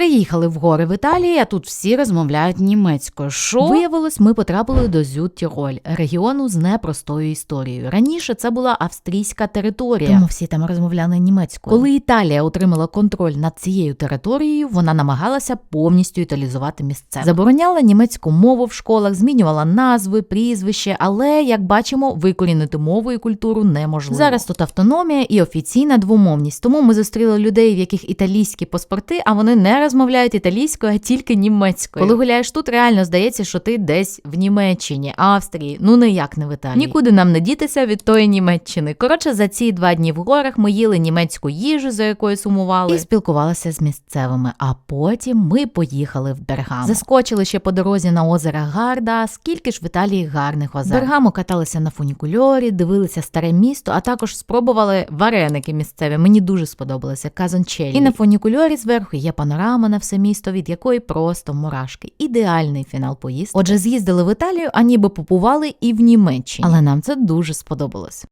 Приїхали в гори в Італії, а тут всі розмовляють німецькою. Що? Виявилось, ми потрапили до Зют-Тіроль, регіону з непростою історією. Раніше це була австрійська територія, тому всі там розмовляли німецькою. Коли Італія отримала контроль над цією територією, вона намагалася повністю італізувати місце. Забороняла німецьку мову в школах, змінювала назви, прізвище, але як бачимо, викорінити мову і культуру неможливо. Зараз тут автономія і офіційна двомовність. Тому ми зустріли людей, в яких італійські паспорти, а вони не розмовляють італійською, а тільки німецькою. Коли гуляєш тут, реально здається, що ти десь в Німеччині, Австрії, ну ніяк не в Італії. Нікуди нам не дітися від тої Німеччини. Коротше, за ці два дні в горах ми їли німецьку їжу, за якою сумували, і спілкувалися з місцевими. А потім ми поїхали в Бергамо. Заскочили ще по дорозі на озеро Гарда. Скільки ж в Італії гарних озер. Бергамо каталися на фунікульорі, дивилися старе місто, а також спробували вареники місцеві. Мені дуже сподобалося казончелі. І на фунікульорі зверху є панорама на все місто, від якої просто мурашки. Ідеальний фінал поїздки. Отже, з'їздили в Італію, а ніби попували і в Німеччині. Але нам це дуже сподобалось.